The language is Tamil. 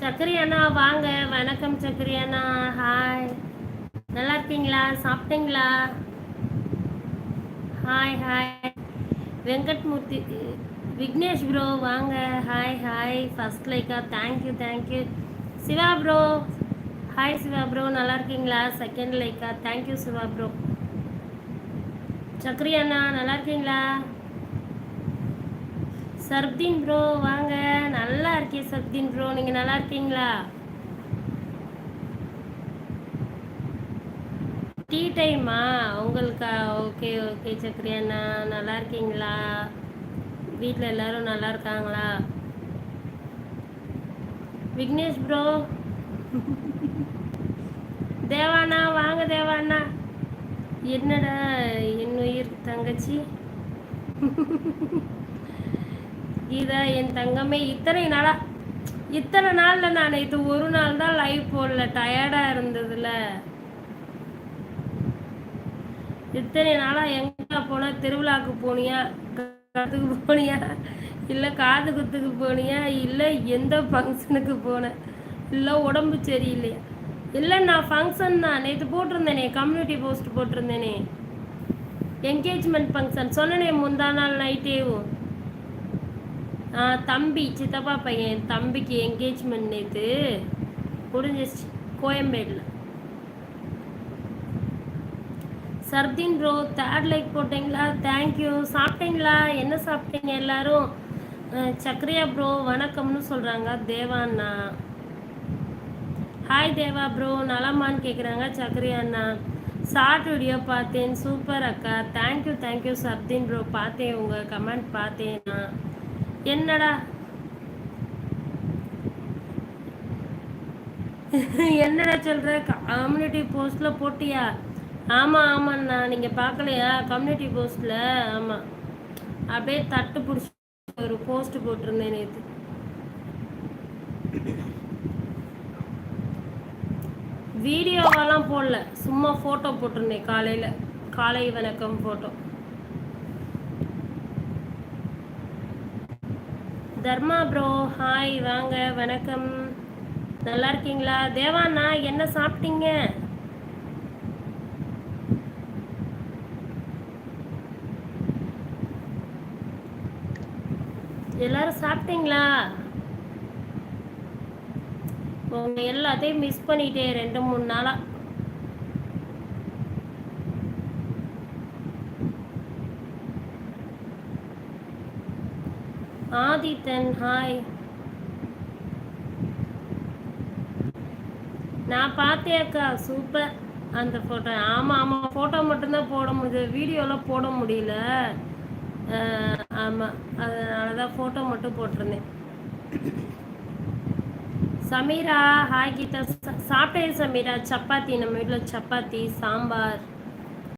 சக்கரி அண்ணா வாங்க. வணக்கம் சக்கரி அண்ணா ஹாய் நல்லா இருக்கீங்களா? சாப்பிட்டீங்களா? Hi hi Venkatmurthy Vignesh bro வாங்க. Hi hi first Lyca thank you thank you Siva bro hi Siva bro நல்லா இருக்கீங்களா? Second Lyca thank you Siva bro Sakkari அண்ணா நல்லா இருக்கீங்களா? சர்தீன் ப்ரோ வாங்க. நல்லா இருக்கே சர்தீன் ப்ரோ நீங்கள் நல்லா இருக்கீங்களா? டீ டைமா உங்களுக்கா? ஓகே ஓகே சக்கரி அண்ணா. நல்லா இருக்கீங்களா? வீட்டில் எல்லாரும் நல்லா இருக்காங்களா? விக்னேஷ் ப்ரோ தேவாண்ணா வாங்க தேவாண்ணா. என்னடா என் உயிர் தங்கச்சி? கீதா என் தங்கமே இத்தனை நாளா இத்தனை நாளில் நான் இது ஒரு நாள் தான் லைவ் போடல டயர்டாக இருந்ததுல. இத்தனை நாளாக எங்கே போன திருவிழாக்கு போனியா காதுக்கு போனியா இல்லை காது குத்துக்கு போனியா இல்லை எந்த ஃபங்க்ஷனுக்கு போனேன் இல்லை உடம்பு சரியில்லையா. இல்லை நான் ஃபங்க்ஷன் தான் நேற்று போட்டிருந்தேனே கம்யூனிட்டி போஸ்ட் போட்டிருந்தேனே. என்கேஜ்மெண்ட் ஃபங்க்ஷன் சொன்னனே முந்தா நாள் நைட்டேவும் தம்பி சித்தப்பா பையன் தம்பிக்கு என்கேஜ்மெண்ட் நேற்று முடிஞ்சிச்சு கோயம்பேடில். சர்தீன் ப்ரோ தேர்ட் லைக் போட்டிங்களா? தேங்க்யூ சாப்பிட்டீங்களா? என்ன சாப்பிட்டீங்க எல்லாரும்? சக்ரியா ப்ரோ வணக்கம்னு சொல்கிறாங்க தேவாண்ணா ஹாய் தேவா ப்ரோ நலமான்னு கேட்குறாங்க சக்ரியா அண்ணா. ஷார்ட் வீடியோ பார்த்தேன். சூப்பர் அக்கா. Thank you thank you Sardeen bro பார்த்தேன் உங்கள் கமெண்ட் பார்த்தேன் என்னடா? என்னடா சொல்கிற கம்யூனிட்டி போஸ்ட்டில் போட்டியா? ஆமாம் ஆமாண்ணா. நீங்கள் பார்க்கலையா? கம்யூனிட்டி போஸ்ட்டில் ஆமாம் அப்படியே தட்டு பிடிச்சி ஒரு போஸ்ட் போட்டிருந்தேன் நேற்று வீடியோவெல்லாம் போடல. சும்மா ஃபோட்டோ போட்டிருந்தேன் காலையில். காலை வணக்கம் ஃபோட்டோ தர்மா ப்ரோ ஹாய் வாங்க வணக்கம். நல்லா இருக்கீங்களா? தேவாண்ணா என்ன சாப்பிட்டீங்க? எல்லாரும் சாப்பிட்டீங்களா? உங்க எல்லாத்தையும் மிஸ் பண்ணிட்டேன் ரெண்டு மூணு நாளா. ஆதித்தன் ஹாய் நான் பார்த்தேக்கா சூப்பர் அந்த ஃபோட்டோ ஆமாம் ஆமாம் ஃபோட்டோ மட்டும்தான் போட முடியுது வீடியோலாம் போட முடியல. ஆமாம் அதனால தான் ஃபோட்டோ மட்டும் போட்டிருந்தேன். சமீரா ஹாய் கீதா. சாப்பிட்டேன் சமீரா. சப்பாத்தி நம்ம வீட்டில் சப்பாத்தி சாம்பார்.